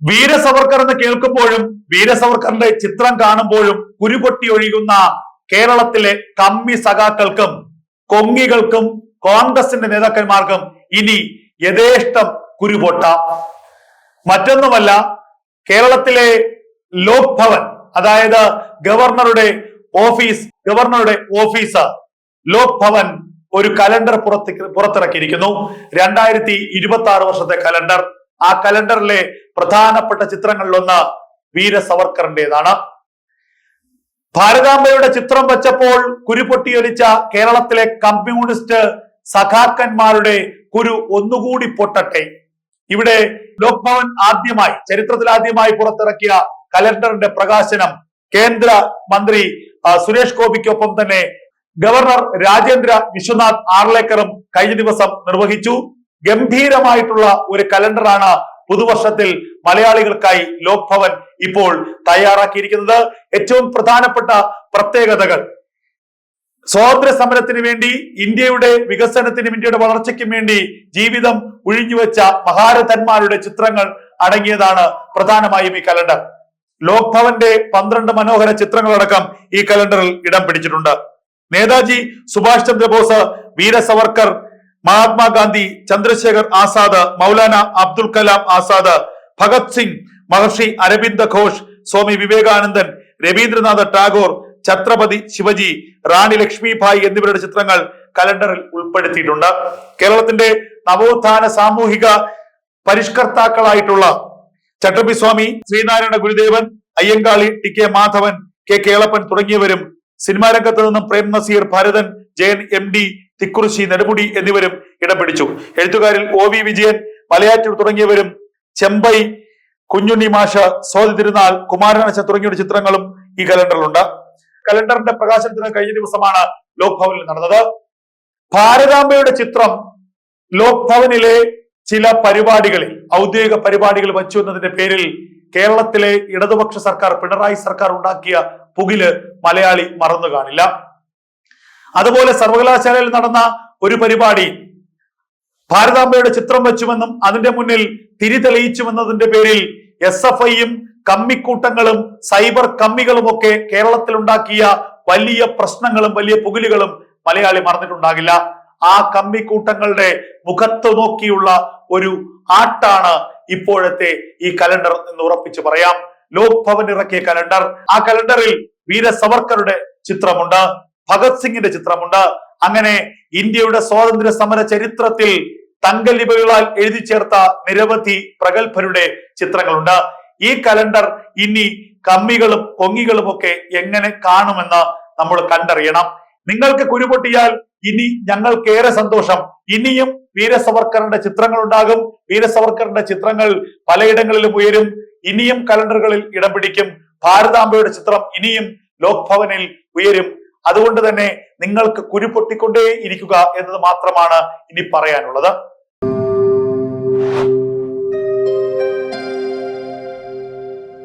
വീര സവർക്കർ എന്ന് കേൾക്കുമ്പോഴും വീരസവർക്കറിന്റെ ചിത്രം കാണുമ്പോഴും കുരുപൊട്ടി ഒഴുകുന്ന കേരളത്തിലെ കമ്മി സഖാക്കൾക്കും കൊങ്ങികൾക്കും കോൺഗ്രസിന്റെ നേതാക്കന്മാർക്കും ഇനി യഥേഷ്ടം കുരുപൊട്ടാം. മറ്റൊന്നുമല്ല കേരളത്തിലെ ലോക് ഭവൻ അതായത് ഗവർണറുടെ ഓഫീസ് ഗവർണറുടെ ഓഫീസ് ലോക് ഭവൻ ഒരു കലണ്ടർ പുറത്തി പുറത്തിറക്കിയിരിക്കുന്നു. രണ്ടായിരത്തി ഇരുപത്തി ആറ് വർഷത്തെ കലണ്ടർ. ആ കലണ്ടറിലെ പ്രധാനപ്പെട്ട ചിത്രങ്ങളിലൊന്ന് വീര സവർക്കറിന്റേതാണ് ഭാരതാംബയുടെ ചിത്രം വെച്ചപ്പോൾ കുരുപൊട്ടിയൊലിച്ച കേരളത്തിലെ കമ്മ്യൂണിസ്റ്റ് സഖാക്കന്മാരുടെ കുരു ഒന്നുകൂടി പൊട്ടട്ടെ. ഇവിടെ ലോക്ഭവൻ ആദ്യമായി ചരിത്രത്തിൽ ആദ്യമായി പുറത്തിറക്കിയ കലണ്ടറിന്റെ പ്രകാശനം കേന്ദ്ര മന്ത്രി സുരേഷ് ഗോപിക്കൊപ്പം തന്നെ ഗവർണർ രാജേന്ദ്ര വിശ്വനാഥ് ആർലേക്കറും കഴിഞ്ഞ ദിവസം നിർവഹിച്ചു. ഗംഭീരമായിട്ടുള്ള ഒരു കലണ്ടറാണ് പുതുവർഷത്തിൽ മലയാളികൾക്കായി ലോക് ഭവൻ ഇപ്പോൾ തയ്യാറാക്കിയിരിക്കുന്നത്. ഏറ്റവും പ്രധാനപ്പെട്ട പ്രത്യേകതകൾ. സ്വാതന്ത്ര്യ സമരത്തിന് വേണ്ടി ഇന്ത്യയുടെ വികസനത്തിനും ഇന്ത്യയുടെ വളർച്ചയ്ക്കും വേണ്ടി ജീവിതം ഒഴിഞ്ഞുവെച്ച മഹാരഥന്മാരുടെ ചിത്രങ്ങൾ അടങ്ങിയതാണ് പ്രധാനമായും ഈ കലണ്ടർ. ലോക് ഭവന്റെ പന്ത്രണ്ട് മനോഹര ചിത്രങ്ങളടക്കം ഈ കലണ്ടറിൽ ഇടം പിടിച്ചിട്ടുണ്ട്. നേതാജി സുഭാഷ് ചന്ദ്രബോസ് വീര സവർക്കർ മഹാത്മാഗാന്ധി ചന്ദ്രശേഖർ ആസാദ് മൗലാന അബ്ദുൽ കലാം ആസാദ് ഭഗത് സിംഗ് മഹർഷി അരവിന്ദ ഘോഷ് സ്വാമി വിവേകാനന്ദൻ രവീന്ദ്രനാഥ ടാഗോർ ഛത്രപതി ശിവജി റാണി ലക്ഷ്മിഭായ് എന്നിവരുടെ ചിത്രങ്ങൾ കലണ്ടറിൽ ഉൾപ്പെടുത്തിയിട്ടുണ്ട്. കേരളത്തിന്റെ നവോത്ഥാന സാമൂഹിക പരിഷ്കർത്താക്കളായിട്ടുള്ള Chattampi Swami Sreenarayana Gurudevan Ayyankali T K Madhavan K Kelappan തുടങ്ങിയവരും സിനിമാ രംഗത്ത് നിന്നും പ്രേം നസീർ ഭരതൻ ജയൻ എം ഡി തിക്കുറിശി നെടുമുടി എന്നിവരും ഇടം പിടിച്ചു എഴുത്തുകാരിൽ ഒ വി വിജയൻ മലയാറ്റൂർ തുടങ്ങിയവരും ചെമ്പൈ കുഞ്ഞുണ്ണി മാഷ സോതി തിരുനാൾ കുമാരനാശ തുടങ്ങിയ ചിത്രങ്ങളും ഈ കലണ്ടറിലുണ്ട്. കലണ്ടറിന്റെ പ്രകാശനത്തിന് കഴിഞ്ഞ ദിവസമാണ് ലോക് ഭവനിൽ നടന്നത്. ഭാരതാംബയുടെ ചിത്രം ലോക്ഭവനിലെ ചില പരിപാടികളിൽ ഔദ്യോഗിക പരിപാടികൾ വച്ചു എന്നതിന്റെ പേരിൽ കേരളത്തിലെ ഇടതുപക്ഷ സർക്കാർ പിണറായി സർക്കാർ ഉണ്ടാക്കിയ പുകിൽ മലയാളി മറന്നു കാണില്ല അതുപോലെ സർവകലാശാലയിൽ നടന്ന ഒരു പരിപാടി. ഭാരതാംബയുടെ ചിത്രം വെച്ചുവെന്നും അതിന്റെ മുന്നിൽ തിരി തെളിയിച്ചുവെന്നതിന്റെ പേരിൽ എസ് എഫ് ഐയും കമ്മിക്കൂട്ടങ്ങളും സൈബർ കമ്മികളും ഒക്കെ കേരളത്തിൽ ഉണ്ടാക്കിയ വലിയ പ്രശ്നങ്ങളും വലിയ പുകിലുകളും മലയാളി മറന്നിട്ടുണ്ടാകില്ല. ആ കമ്മിക്കൂട്ടങ്ങളുടെ മുഖത്ത് നോക്കിയുള്ള ഒരു ആട്ടാണ് ഇപ്പോഴത്തെ ഈ കലണ്ടർ എന്ന് ഉറപ്പിച്ച് പറയാം. ലോക് ഭവൻ ഇറക്കിയ കലണ്ടർ. ആ കലണ്ടറിൽ വീര സവർക്കറുടെ ചിത്രമുണ്ട്. ഭഗത് സിംഗിന്റെ ചിത്രമുണ്ട്. അങ്ങനെ ഇന്ത്യയുടെ സ്വാതന്ത്ര്യ സമര ചരിത്രത്തിൽ തങ്കലിപികളാൽ എഴുതി ചേർത്ത നിരവധി പ്രഗത്ഭരുടെ ചിത്രങ്ങളുണ്ട്. ഈ കലണ്ടർ ഇനി കമ്മികളും കൊങ്ങികളും ഒക്കെ എങ്ങനെ കാണുമെന്ന് നമ്മൾ കണ്ടറിയണം. നിങ്ങൾക്ക് കുരുപൊട്ടിയാൽ ഇനി ഞങ്ങൾക്കേറെ സന്തോഷം. ഇനിയും വീരസവർക്കറിന്റെ ചിത്രങ്ങൾ ഉണ്ടാകും വീരസവർക്കറിന്റെ ചിത്രങ്ങൾ പലയിടങ്ങളിലും ഉയരും. ഇനിയും കലണ്ടറുകളിൽ ഇടം പിടിക്കും. ഭാരതാംബയുടെ ചിത്രം ഇനിയും ലോക്ഭവനിൽ ഉയരും. അതുകൊണ്ട് തന്നെ നിങ്ങൾക്ക് കുരുപൊട്ടിക്കൊണ്ടേ ഇരിക്കുക എന്നത് മാത്രമാണ് ഇനി പറയാനുള്ളത്.